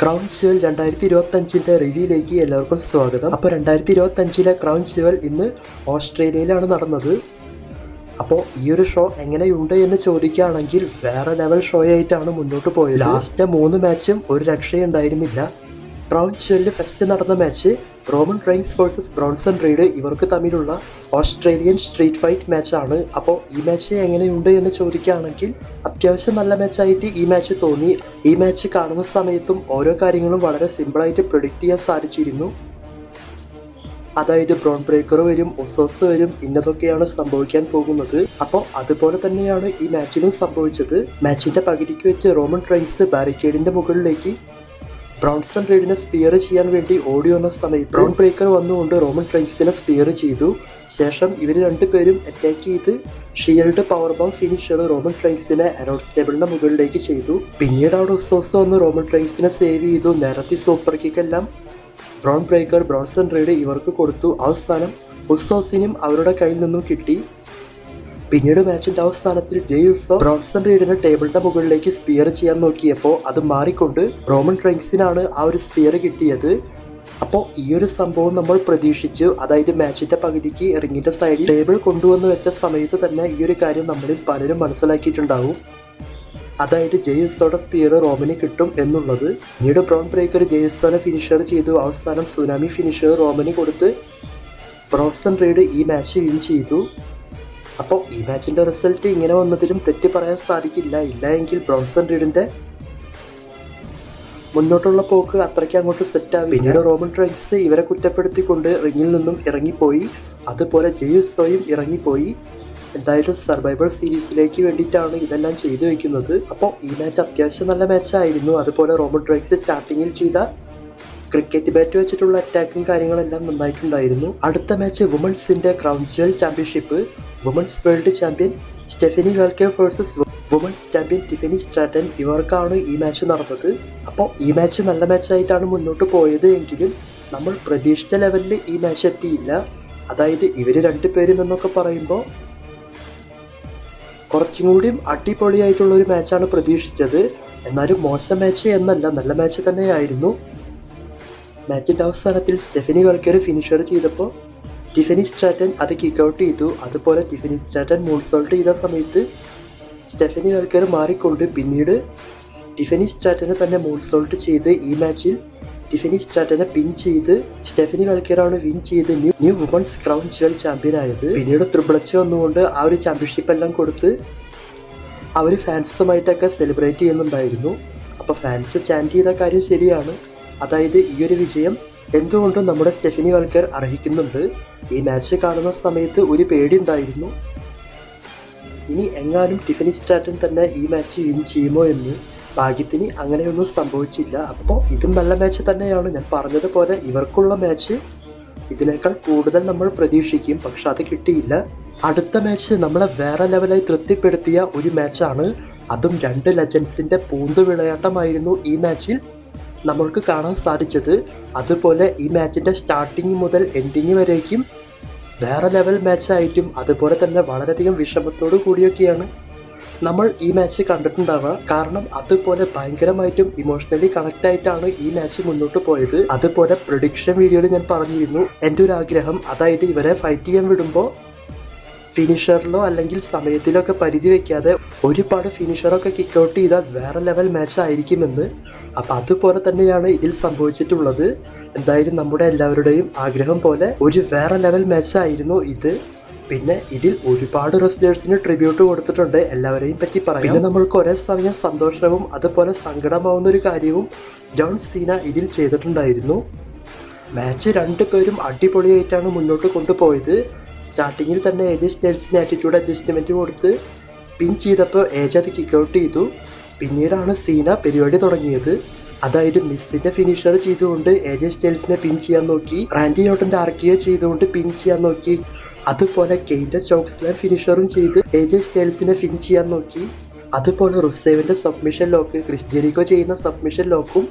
Crown jewel രണ്ടായിരത്തി ഇരുപത്തി അഞ്ചിന്റെ റിവ്യൂയിലേക്ക് എല്ലാവർക്കും സ്വാഗതം. അപ്പോൾ രണ്ടായിരത്തി ഇരുപത്തി അഞ്ചിലെ ക്രൗൺ ജ്വൽ ഇന്ന് ഓസ്ട്രേലിയയിലാണ് നടന്നത്. അപ്പോൾ ഈ ഒരു ഷോ എങ്ങനെയുണ്ട് എന്ന് ചോദിക്കുകയാണെങ്കിൽ വേറെ ലെവൽ ഷോ ആയിട്ടാണ് മുന്നോട്ട് പോയത്. ലാസ്റ്റ് മൂന്ന് മാച്ചും ഒരു രക്ഷയുണ്ടായിരുന്നില്ല. ക്രൗൺ ജ്വല്ലിൽ ഫസ്റ്റ് നടന്ന match Roman Reigns versus Bronson Reed ഇവർക്ക് തമ്മിലുള്ള ഓസ്ട്രേലിയൻ സ്ട്രീറ്റ് ഫൈറ്റ് മാച്ചാണ്. അപ്പോൾ ഈ മാച്ച് എങ്ങനെയുണ്ട് എന്ന് ചോദിക്കുകയാണെങ്കിൽ അത്യാവശ്യം നല്ല മാച്ചായിട്ട് ഈ മാച്ച് തോന്നി. ഈ മാച്ച് കാണുന്ന സമയത്തും ഓരോ കാര്യങ്ങളും വളരെ സിമ്പിളായിട്ട് പ്രൊഡിക്റ്റ് ചെയ്യാൻ സാധിച്ചിരുന്നു. അതായത് ബ്രോൺ ബ്രേക്കർ വരും ഒസോസ് വരും ഇന്നതൊക്കെയാണ് സംഭവിക്കാൻ പോകുന്നത്. അപ്പോൾ അതുപോലെ തന്നെയാണ് ഈ മാച്ചിലും സംഭവിച്ചത്. മാച്ചിന്റെ പകുതിക്ക് വെച്ച് റോമൻ ട്രെയിൻസ് ബാരിക്കേഡിന്റെ മുകളിലേക്ക് ബ്രോൺസൺ റീഡിനെ സ്പിയർ ചെയ്യാൻ വേണ്ടി ഓടി വന്ന സമയത്ത് ബ്രൗൺ ബ്രേക്കർ വന്നുകൊണ്ട് റോമൻ ട്രെയിൻസിനെ സ്പിയർ ചെയ്തു. ശേഷം ഇവർ രണ്ടുപേരും അറ്റാക്ക് ചെയ്ത് ഷീൽഡ് പവർ ബോം ഫിനിഷ് ചെയ്ത് റോമൻ ട്രൈൻസിനെ അനൗൺസ് ടേബിളിന്റെ മുകളിലേക്ക് ചെയ്തു. പിന്നീട് അവിടെ ഉസോസ് വന്ന് റോമൻ ട്രൈൻസിനെ സേവ് ചെയ്തു. നേരത്തെ സൂപ്പർ കിക്കെല്ലാം ബ്രൗൺ ബ്രേക്കർ ബ്രൗൺസൺ റീഡ് ഇവർക്ക് കൊടുത്തു. അവസാനം ഉസോസിനും അവരുടെ കയ്യിൽ നിന്നും കിട്ടി. പിന്നീട് മാച്ചിന്റെ അവസാനത്തിൽ ജെയ്യുസോ ബ്രോൺസൺ റീഡിനെ ടേബിളിന്റെ മുകളിലേക്ക് സ്പിയർ ചെയ്യാൻ നോക്കിയപ്പോൾ അത് മാറിക്കൊണ്ട് റോമൻ ട്രെങ്സിനാണ് ആ ഒരു സ്പിയർ കിട്ടിയത്. അപ്പോൾ ഈ ഒരു സംഭവം നമ്മൾ പ്രതീക്ഷിച്ചു. അതായത് മാച്ചിന്റെ പകുതിക്ക് റിങ്ങിന്റെ സൈഡിൽ ടേബിൾ കൊണ്ടുവന്ന് വെച്ച സമയത്ത് തന്നെ ഈ ഒരു കാര്യം നമ്മളിൽ പലരും മനസ്സിലാക്കിയിട്ടുണ്ടാവും. അതായത് ജെയ്സോടെ സ്പിയർ റോമിന് കിട്ടും എന്നുള്ളത്. പിന്നീട് ബ്രൗൺ ബ്രേക്കർ ജെയ്സോനെ ഫിനിഷർ ചെയ്തു. അവസാനം സുനാമി ഫിനിഷർ റോമിന് കൊടുത്ത് ബ്രോൺസൺ റീഡ് ഈ മാച്ച് വിൻ ചെയ്തു. അപ്പോൾ ഈ മാച്ചിന്റെ റിസൾട്ട് ഇങ്ങനെ വന്നതിലും തെറ്റ് പറയാൻ സാധിക്കില്ല. ഇല്ല എങ്കിൽ ബ്രോൺസൺ റീഡിന്റെ മുന്നോട്ടുള്ള പോക്ക് അത്രയ്ക്ക് അങ്ങോട്ട് സെറ്റ് ആവും. പിന്നീട് റോമൻ ട്രൈൻസ് ഇവരെ കുറ്റപ്പെടുത്തിക്കൊണ്ട് റിങ്ങിൽ നിന്നും ഇറങ്ങിപ്പോയി. അതുപോലെ ജെയുസോയും ഇറങ്ങിപ്പോയി. എന്തായാലും സർവൈവർ സീരീസിലേക്ക് വേണ്ടിയിട്ടാണ് ഇതെല്ലാം ചെയ്തു വെക്കുന്നത്. അപ്പോൾ ഈ മാച്ച് അത്യാവശ്യം നല്ല മാച്ചായിരുന്നു അതുപോലെ റോമൻ ട്രെൻസ് സ്റ്റാർട്ടിങ്ങിൽ ചെയ്ത ക്രിക്കറ്റ് ബാറ്റ് വെച്ചിട്ടുള്ള അറ്റാക്കും കാര്യങ്ങളെല്ലാം നന്നായിട്ടുണ്ടായിരുന്നു. അടുത്ത match വുമൺസിന്റെ Crown Jewel championship women's world champion Stephanie Vaquer versus women's champion Tiffany Stratton ഇവർക്കാണ് ഈ മാച്ച് നടന്നത്. അപ്പോൾ ഈ മാച്ച് നല്ല മാച്ചായിട്ടാണ് മുന്നോട്ട് പോയത് എങ്കിലും നമ്മൾ പ്രതീക്ഷിച്ച ലെവലിൽ ഈ മാച്ച് എത്തിയില്ല. അതായത് ഇവർ രണ്ടുപേരും എന്നൊക്കെ പറയുമ്പോൾ കുറച്ചും കൂടിയും അടിപൊളിയായിട്ടുള്ള ഒരു മാച്ചാണ് പ്രതീക്ഷിച്ചത്. എന്നാലും മോശം മാച്ച് എന്നല്ല നല്ല മാച്ച് തന്നെയായിരുന്നു. മാച്ചിന്റെ അവസാനത്തിൽ സ്റ്റെഫനി വർക്കർ ഫിനിഷർ ചെയ്തപ്പോൾ ടിഫനി സ്ട്രാറ്റൻ അത് കിക്ക് ഔട്ട് ചെയ്തു. അതുപോലെ ടിഫനി സ്ട്രാറ്റൻ മൂൺസോൾട്ട് ചെയ്ത സമയത്ത് സ്റ്റെഫനി വർക്കർ മാറിക്കൊണ്ട് പിന്നീട് ടിഫനി സ്ട്രാറ്റനെ തന്നെ മൂൺസോൾട്ട് ചെയ്ത് ഈ മാച്ചിൽ ടിഫനി സ്ട്രാറ്റനെ പിൻ ചെയ്ത് സ്റ്റെഫനി വർക്കറാണ് വിൻ ചെയ്ത് new new women's Crown Jewel champion ആയത്. പിന്നീട് ത്രിപിളച്ച് വന്നുകൊണ്ട് ആ ഒരു ചാമ്പ്യൻഷിപ്പ് എല്ലാം കൊടുത്ത് അവർ ഫാൻസുമായിട്ടൊക്കെ സെലിബ്രേറ്റ് ചെയ്യുന്നുണ്ടായിരുന്നു. അപ്പോൾ ഫാൻസ് ചാന്റ് ചെയ്ത കാര്യം ശരിയാണ്. അതായത് ഈ ഒരു വിജയം എന്തുകൊണ്ടും നമ്മുടെ സ്റ്റെഫിനി വൽക്കർ അർഹിക്കുന്നുണ്ട്. ഈ മാച്ച് കാണുന്ന സമയത്ത് ഒരു പേടി ഉണ്ടായിരുന്നു. ഇനി എങ്ങാനും ടിഫനി സ്റ്റാറ്റൻ തന്നെ ഈ മാച്ച് വിൻ ചെയ്യുമോ എന്ന് ഭാഗ്യത്തിന് അങ്ങനെയൊന്നും സംഭവിച്ചില്ല. അപ്പോൾ ഇതും നല്ല മാച്ച് തന്നെയാണ്. ഞാൻ പറഞ്ഞതുപോലെ ഇവർക്കുള്ള മാച്ച് ഇതിനേക്കാൾ കൂടുതൽ നമ്മൾ പ്രതീക്ഷിക്കും. പക്ഷെ അത് കിട്ടിയില്ല. അടുത്ത മാച്ച് നമ്മളെ വേറെ ലെവലായി തൃപ്തിപ്പെടുത്തിയ ഒരു മാച്ചാണ് അതും രണ്ട് ലെജൻസിന്റെ പൂന്തു വിളയാട്ടമായിരുന്നു ഈ മാച്ചിൽ നമ്മൾക്ക് കാണാൻ സാധിച്ചത്. അതുപോലെ ഈ മാച്ചിന്റെ സ്റ്റാർട്ടിങ് മുതൽ എൻഡിങ് വരേക്കും വേറെ ലെവൽ മാച്ചായിട്ടും അതുപോലെ തന്നെ വളരെയധികം വിഷമത്തോടു കൂടിയൊക്കെയാണ്. നമ്മൾ ഈ മാച്ച് കണ്ടിട്ടുണ്ടാവുക. കാരണം അതുപോലെ ഭയങ്കരമായിട്ടും ഇമോഷണലി കണക്ട് ആയിട്ടാണ് ഈ മാച്ച് മുന്നോട്ട് പോയത്. അതുപോലെ പ്രൊഡിക്ഷൻ വീഡിയോയിൽ ഞാൻ പറഞ്ഞിരുന്നു. എന്റെ ഒരു ആഗ്രഹം അതായത് ഇവരെ ഫൈറ്റ് ചെയ്യാൻ വിടുമ്പോൾ ഫിനിഷറിലോ അല്ലെങ്കിൽ സമയത്തിലോ ഒക്കെ പരിധി വെക്കാതെ ഒരുപാട് ഫിനിഷറൊക്കെ കിക്ക് ഔട്ട് ചെയ്താൽ വേറെ ലെവൽ മാച്ച് ആയിരിക്കുമെന്ന്. അപ്പൊ അതുപോലെ തന്നെയാണ് ഇതിൽ സംഭവിച്ചിട്ടുള്ളത്. എന്തായാലും നമ്മുടെ എല്ലാവരുടെയും ആഗ്രഹം പോലെ ഒരു വേറെ ലെവൽ മാച്ച് ആയിരുന്നു ഇത്. പിന്നെ ഇതിൽ ഒരുപാട് റെസ്ലേഴ്സിന് ട്രിബ്യൂട്ട് കൊടുത്തിട്ടുണ്ട്. എല്ലാവരെയും പറ്റി പറയാം. പിന്നെ നമ്മൾക്ക് ഒരേ സമയം സന്തോഷവും അതുപോലെ സങ്കടമാവുന്ന ഒരു കാര്യവും ജോൺ സീന ഇതിൽ ചെയ്തിട്ടുണ്ടായിരുന്നു. മാച്ച് രണ്ടുപേരും അടിപൊളിയായിട്ടാണ് മുന്നോട്ട് കൊണ്ടുപോയത്. സ്റ്റാർട്ടിങ്ങിൽ തന്നെ ഏജ് സ്റ്റൈൽസിന് ആറ്റിറ്റ്യൂഡ് അഡ്ജസ്റ്റ്മെന്റ് കൊടുത്ത് പിൻ ചെയ്തപ്പോൾ ഏജ് അത് കിക്ക് ഔട്ട് ചെയ്തു. പിന്നീടാണ് സീന പരിപാടി തുടങ്ങിയത്. അതായത് മിസ്സിന്റെ ഫിനിഷർ ചെയ്തുകൊണ്ട് ഏജ് സ്റ്റൈൽസിനെ പിൻ ചെയ്യാൻ നോക്കി. റാൻഡി ഓട്ടന്റെ ആർക്കിയോ ചെയ്തുകൊണ്ട് പിൻ ചെയ്യാൻ നോക്കി. അതുപോലെ കെയിന്റെ ചോക്സ്ലാൻ ഫിനിഷറും ചെയ്ത് ഏജ് സ്റ്റൈൽസിനെ പിൻ ചെയ്യാൻ നോക്കി. അതുപോലെ റുസേവിന്റെ സബ്മിഷൻ ലോക്ക് ക്രിസ്ത്യനിക്കോ ചെയ്യുന്ന സബ്മിഷൻ ലോക്കും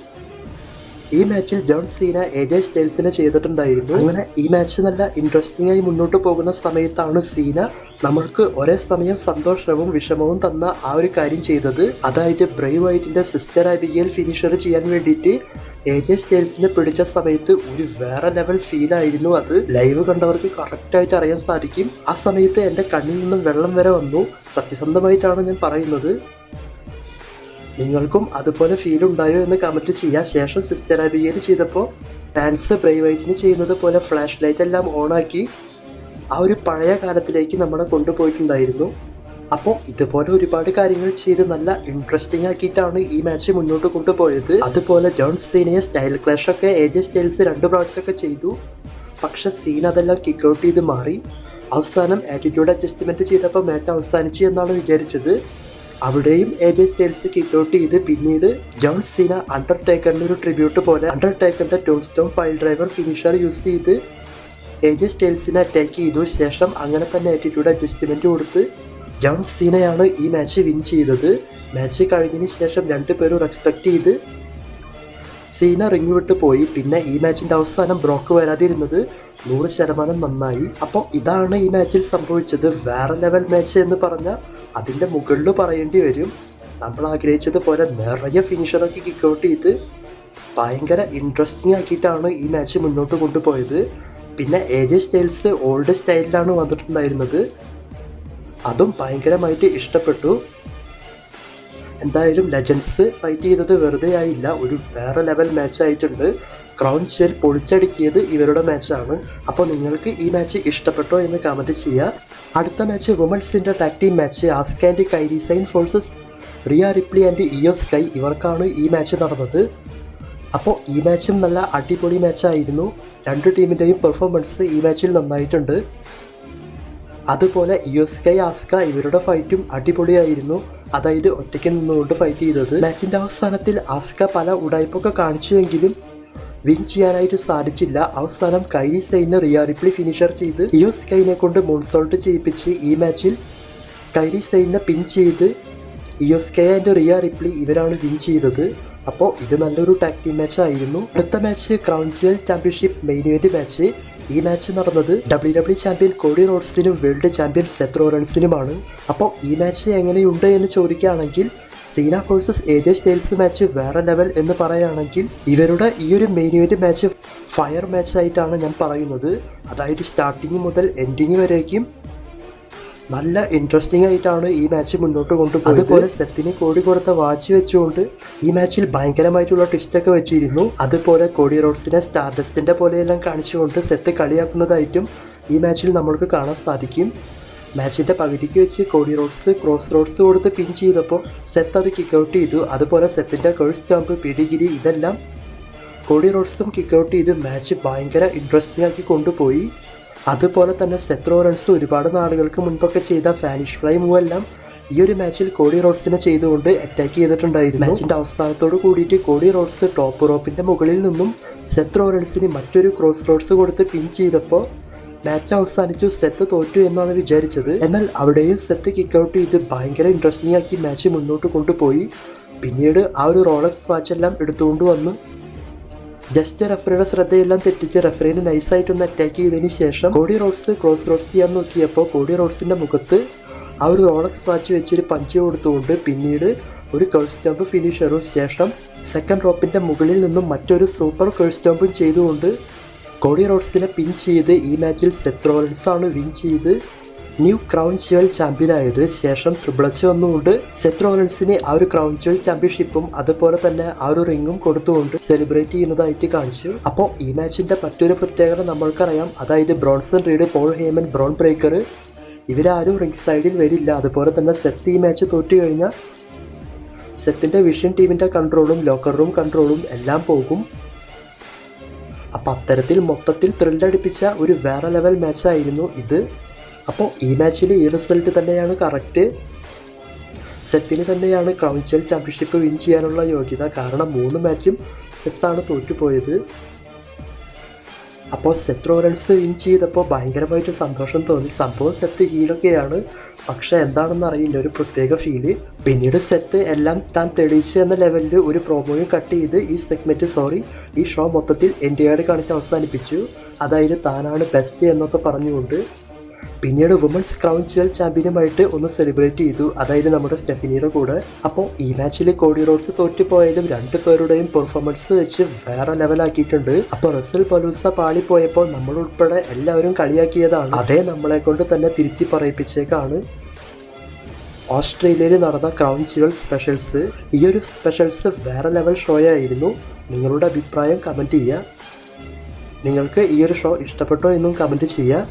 ഈ മാച്ചിൽ ജോൺ സീന എജെ സ്റ്റേൽസിനെ ചെയ്തിട്ടുണ്ടായിരുന്നു. അങ്ങനെ ഈ മാച്ച് നല്ല ഇൻട്രസ്റ്റിംഗ് ആയി മുന്നോട്ട് പോകുന്ന സമയത്താണ് സീന നമ്മൾക്ക് ഒരേ സമയം സന്തോഷവും വിഷമവും തന്ന ആ ഒരു കാര്യം ചെയ്തത്. അതായത് ബ്രൈവ് വൈറ്റിന്റെ സിസ്റ്റർ അബിഗേൽ ഫിനിഷർ ചെയ്യാൻ വേണ്ടിയിട്ട് എജെ സ്റ്റൈൽസിനെ പിടിച്ച സമയത്ത് ഒരു വേറെ ലെവൽ ഫീൽ ആയിരുന്നു അത്. ലൈവ് കണ്ടവർക്ക് കറക്റ്റ് ആയിട്ട് അറിയാൻ സാധിക്കും. ആ സമയത്ത് എന്റെ കണ്ണിൽ നിന്നും വെള്ളം വരെ വന്നു. സത്യസന്ധമായിട്ടാണ് ഞാൻ പറയുന്നത്. നിങ്ങൾക്കും അതുപോലെ ഫീൽ ഉണ്ടായോ എന്ന് കമന്റ് ചെയ്യുക ശേഷം സിസ്റ്റർ അബിഗേൽ ചെയ്തപ്പോൾ ഫാൻസ് ബ്രൈവൈറ്റിന് ചെയ്യുന്നത് പോലെ ഫ്ലാഷ് ലൈറ്റ് എല്ലാം ഓണാക്കി ആ ഒരു പഴയ കാലത്തിലേക്ക് നമ്മളെ കൊണ്ടുപോയിട്ടുണ്ടായിരുന്നു. അപ്പോൾ ഇതുപോലെ ഒരുപാട് കാര്യങ്ങൾ ചെയ്ത് നല്ല ഇൻട്രസ്റ്റിംഗ് ആക്കിയിട്ടാണ് ഈ മാച്ച് മുന്നോട്ട് കൊണ്ടുപോയത്. അതുപോലെ ജോൺ സീനയെ സ്റ്റൈൽ ക്ലാഷ് ഒക്കെ എ ജെ സ്റ്റൈൽസ് രണ്ട് പ്രാവശ്യമൊക്കെ ചെയ്തു. പക്ഷെ സീൻ അതെല്ലാം കിക്ക് ഔട്ട് ചെയ്ത് മാറി. അവസാനം ആറ്റിറ്റ്യൂഡ് അഡ്ജസ്റ്റ്മെന്റ് ചെയ്തപ്പോൾ മാച്ച് അവസാനിച്ചു എന്നാണ് വിചാരിച്ചത്. അവിടെയും AJ Styles Styles kick out ചെയ്ത് പിന്നീട് ജോൺ സീന അണ്ടർടേക്കറിന്റെ ഒരു ട്രിബ്യൂട്ട് പോലെ അണ്ടർടേക്കറിന്റെ tombstone pile driver finisher use ചെയ്ത് എജെ സ്റ്റേൽസിനെ അറ്റാക്ക് ചെയ്തു. ശേഷം അങ്ങനെ തന്നെ ആറ്റിറ്റ്യൂഡ് അഡ്ജസ്റ്റ്മെന്റ് കൊടുത്ത് ജോൺ സീനയാണ് ഈ മാച്ച് വിൻ ചെയ്തത്. മാച്ച് കഴിഞ്ഞതിന് ശേഷം രണ്ടുപേരും റെസ്പെക്ട് ചെയ്ത് സീന റിങ് വിട്ട് പോയി. പിന്നെ ഈ മാച്ചിന്റെ അവസാനം ബ്രോക്ക് വരാതിരുന്നത് നൂറ് ശതമാനം നന്നായി. അപ്പോൾ ഇതാണ് ഈ മാച്ചിൽ സംഭവിച്ചത്. വേറെ ലെവൽ മാച്ച് എന്ന് പറഞ്ഞാൽ അതിന്റെ മുകളിൽ പറയേണ്ടി വരും. നമ്മൾ ആഗ്രഹിച്ചത് പോലെ നിറയെ ഫിനിഷറൊക്കെ കിക്ക് ഔട്ട് ചെയ്ത് ഭയങ്കര ഇൻട്രസ്റ്റിംഗ് ആക്കിയിട്ടാണ് ഈ മാച്ച് മുന്നോട്ട് കൊണ്ടുപോയത്. പിന്നെ എ ജെ സ്റ്റൈൽസ് ഓൾഡ് സ്റ്റൈലിലാണ് വന്നിട്ടുണ്ടായിരുന്നത്. അതും ഭയങ്കരമായിട്ട് ഇഷ്ടപ്പെട്ടു. എന്തായാലും ലെജൻസ് ഫൈറ്റ് ചെയ്തത് വെറുതെ ആയില്ല. ഒരു വേറെ ലെവൽ മാച്ച് ആയിട്ടുണ്ട്. ക്രൗൺ ഷെൽ പൊളിച്ചടുക്കിയത് ഇവരുടെ മാച്ചാണ് അപ്പോൾ നിങ്ങൾക്ക് ഈ മാച്ച് ഇഷ്ടപ്പെട്ടോ എന്ന് കമന്റ് ചെയ്യുക അടുത്ത match വുമൻസിന്റെ tag team match Asuka and Kairi Sane versus Rhea Ripley and Iyo Sky ഇവർക്കാണ് ഈ മാച്ച് നടന്നത്. അപ്പോൾ ഈ മാച്ചും നല്ല അടിപൊളി മാച്ചായിരുന്നു രണ്ട് ടീമിന്റെയും പെർഫോമൻസ് ഈ മാച്ചിൽ നന്നായിട്ടുണ്ട്. അതുപോലെ യുഎസ്കൈ ആസ്ക ഇവരുടെ ഫൈറ്റും അടിപൊളിയായിരുന്നു. അതായത് ഒറ്റയ്ക്ക് നിന്നുകൊണ്ട് ഫൈറ്റ് ചെയ്തത്. മാച്ചിന്റെ അവസാനത്തിൽ ആസ്ക പല ഉടായ്പൊക്കെ കാണിച്ചുവെങ്കിലും വിൻ ചെയ്യാനായിട്ട് സാധിച്ചില്ല. അവസാനം കൈരി സൈനെ റിയ റിപ്ലി ഫിനിഷർ ചെയ്ത് യുഎസ്കൈനെ കൊണ്ട് മോൺസോൾട്ട് ചെയ്യിപ്പിച്ച് ഈ മാച്ചിൽ കൈരി സൈനെ പിൻ ചെയ്ത് Iyo Sky and Rhea Ripley ഇവരാണ് വിൻ ചെയ്തത്. അപ്പോൾ ഇത് നല്ലൊരു ടാക്ടി മാച്ച് ആയിരുന്നു. അടുത്ത match Crown Jewel championship main event match ഈ മാച്ച് നടന്നത് ഡബ്ല്യു ഡബ്ല്യു ചാമ്പ്യൻ കോഡി റോഡ്സിനും വേൾഡ് ചാമ്പ്യൻ സെത്ത് റോറൻസിനുമാണ് അപ്പോൾ ഈ മാച്ച് എങ്ങനെയുണ്ട് എന്ന് ചോദിക്കുകയാണെങ്കിൽ Cena versus Styles Styles match വേറെ ലെവൽ എന്ന് പറയുകയാണെങ്കിൽ ഇവരുടെ ഈ ഒരു main event match fire match ആയിട്ടാണ് ഞാൻ പറയുന്നത്. അതായത് സ്റ്റാർട്ടിങ് മുതൽ എൻഡിങ് വരേക്കും നല്ല ഇൻട്രസ്റ്റിംഗ് ആയിട്ടാണ് ഈ മാച്ച് മുന്നോട്ട് കൊണ്ടുപോയത്. അതുപോലെ സെത്തിന് കോടി കൊടുത്ത വാച്ച് വെച്ചുകൊണ്ട് ഈ മാച്ചിൽ ഭയങ്കരമായിട്ടുള്ള ട്വിസ്റ്റ് ഒക്കെ വെച്ചിരുന്നു. അതുപോലെ കോടി റോഡ്സിനെ സ്റ്റാർഡസ്റ്റിന്റെ പോലെയെല്ലാം കാണിച്ചുകൊണ്ട് സെത്ത് കളിയാക്കുന്നതായിട്ടും ഈ മാച്ചിൽ നമ്മൾക്ക് കാണാൻ സാധിക്കും. മാച്ചിന്റെ പകുതിക്ക് വെച്ച് കോടി റോഡ്സ് ക്രോസ് റോഡ്സ് കൊടുത്ത് പിൻ ചെയ്തപ്പോൾ സെത്ത് അത് കിക്ക് ഔട്ട് ചെയ്തു. അതുപോലെ സെത്തിന്റെ കേൾ സ്റ്റാമ്പ് പിടിഗിരി ഇതെല്ലാം കോടി റോഡ്സും കിക്ക് ഔട്ട് ചെയ്ത് മാച്ച് ഭയങ്കര ഇൻട്രസ്റ്റിംഗ് ആക്കി കൊണ്ടുപോയി. അതുപോലെ തന്നെ സെത്രോ റൺസ് ഒരുപാട് നാളുകൾക്ക് മുൻപൊക്കെ ചെയ്ത ഫാനിഷ് ഫ്ലൈ മൂവ് എല്ലാം ഈ ഒരു മാച്ചിൽ കോടി റോഡ്സിനെ ചെയ്തുകൊണ്ട് അറ്റാക്ക് ചെയ്തിട്ടുണ്ടായിരുന്നു. മാച്ചിന്റെ അവസാനത്തോട് കൂടിയിട്ട് കോടി റോഡ്സ് ടോപ്പ് റോപ്പിന്റെ മുകളിൽ നിന്നും സെത്രോ റൺസിന് മറ്റൊരു ക്രോസ് റോഡ്സ് കൊടുത്ത് പിൻ ചെയ്തപ്പോൾ മാച്ച് അവസാനിച്ചു. സെത്ത് തോറ്റു എന്നാണ് വിചാരിച്ചത്. എന്നാൽ അവിടെയും സെത്ത് കിക്ക് ഔട്ട് ചെയ്ത് ഭയങ്കര ഇൻട്രസ്റ്റിംഗ് ആക്കി മാച്ച് മുന്നോട്ട് കൊണ്ടുപോയി. പിന്നീട് ആ ഒരു റോളക്സ് വാച്ച് എല്ലാം എടുത്തുകൊണ്ട് വന്ന് ജസ്റ്റ് റെഫറിയുടെ ശ്രദ്ധയെല്ലാം തെറ്റിച്ച് റെഫറിനെ നൈസായിട്ടൊന്ന് അറ്റാക്ക് ചെയ്തതിന് ശേഷം കോടി റോഡ്സ് ക്രോസ് റോഡ്സ് ചെയ്യാൻ നോക്കിയപ്പോൾ കോടി റോഡ്സിന്റെ മുഖത്ത് ആ ഒരു റോളക്സ് വാച്ച് വെച്ചൊരു പഞ്ച് കൊടുത്തുകൊണ്ട് പിന്നീട് ഒരു കേൾ സ്റ്റംപ് ഫിനിഷറും ശേഷം സെക്കൻഡ് റോപ്പിന്റെ മുകളിൽ നിന്നും മറ്റൊരു സൂപ്പർ കേൾ സ്റ്റംപും ചെയ്തുകൊണ്ട് കോടി റോഡ്സിനെ പിൻ ചെയ്ത് ഈ മാച്ചിൽ സെത്രോൾസ് ആണ് വിൻ ചെയ്ത് ന്യൂ ക്രൗൺ ച്വൽ ചാമ്പ്യൻ ആയതിനു ശേഷം ട്രിപ്പിൾ എച്ച് വന്നുകൊണ്ട് സെത്ത് റോളൻസിന് ആ ഒരു ക്രൗൺ ജ്വൽ ചാമ്പ്യൻഷിപ്പും അതുപോലെ തന്നെ ആ ഒരു റിങ്ങും കൊടുത്തുകൊണ്ട് സെലിബ്രേറ്റ് ചെയ്യുന്നതായിട്ട് കാണിച്ചു. അപ്പോൾ ഈ മാച്ചിന്റെ മറ്റൊരു പ്രത്യേകത നമ്മൾക്കറിയാം. അതായത് Bronson Reed Paul Heyman Bron Breakker ഇവരാരും റിംഗ് സൈഡിൽ വരില്ല. അതുപോലെ തന്നെ സെത്ത് ഈ മാച്ച് തോറ്റു കഴിഞ്ഞാൽ സെത്തിന്റെ വിഷൻ ടീമിന്റെ കൺട്രോളും ലോക്കർ റൂം കൺട്രോളും എല്ലാം പോകും. അപ്പൊ അത്തരത്തിൽ മൊത്തത്തിൽ ത്രില്ലടിപ്പിച്ച ഒരു വേറെ ലെവൽ മാച്ചായിരുന്നു ഇത്. അപ്പോൾ ഈ മാച്ചിൽ ഈ റിസൾട്ട് തന്നെയാണ് കറക്റ്റ് സെത്തിന് തന്നെയാണ് ക്രൗൺ ചാമ്പ്യൻഷിപ്പ് വിൻ ചെയ്യാനുള്ള യോഗ്യത. കാരണം മൂന്ന് മാച്ചും സെത്താണ് തോറ്റുപോയത്. അപ്പോൾ സെത്ത് റൺസ് വിൻ ചെയ്തപ്പോൾ ഭയങ്കരമായിട്ട് സന്തോഷം തോന്നി. സംഭവം സെത്ത് ഹീലൊക്കെയാണ് പക്ഷെ എന്താണെന്ന് അറിയില്ല. ഒരു പ്രത്യേക ഫീൽ പിന്നീട് സെത്ത് എല്ലാം താൻ തെളിയിച്ചു എന്ന ലെവലിൽ ഒരു പ്രോമോയും കട്ട് ചെയ്ത് ഈ സെഗ്മെന്റ് സോറി ഈ ഷോ മൊത്തത്തിൽ എന്റെ കാണിച്ച് അവസാനിപ്പിച്ചു. അതായത് താനാണ് ബെസ്റ്റ് എന്നൊക്കെ പറഞ്ഞുകൊണ്ട് പിന്നീട് വുമൻസ് ക്രൗൺ ജുവൽ ചാമ്പ്യനുമായിട്ട് ഒന്ന് സെലിബ്രേറ്റ് ചെയ്തു. അതായത് നമ്മുടെ സ്റ്റെഫിനിയുടെ കൂടെ. അപ്പോൾ ഈ മാച്ചിൽ കോഡി റോഡ്സ് തോറ്റുപോയാലും രണ്ടു പേരുടെയും പെർഫോമൻസ് വെച്ച് വേറെ ലെവലാക്കിയിട്ടുണ്ട് അപ്പോൾ റസൽ പലൂസ പാളിപ്പോയപ്പോൾ നമ്മൾ ഉൾപ്പെടെ എല്ലാവരും കളിയാക്കിയതാണ്. അതേ നമ്മളെ കൊണ്ട് തന്നെ തിരുത്തി പറയിപ്പിച്ചേക്കാണ് ഓസ്ട്രേലിയയിൽ നടന്ന ക്രൗൺ ജുവൽ സ്പെഷ്യൽസ് ഈ ഒരു സ്പെഷ്യൽസ് വേറെ ലെവൽ ഷോ ആയിരുന്നു. നിങ്ങളുടെ അഭിപ്രായം കമന്റ് ചെയ്യുക. നിങ്ങൾക്ക് ഈ ഒരു ഷോ ഇഷ്ടപ്പെട്ടോ എന്നും കമന്റ് ചെയ്യുക.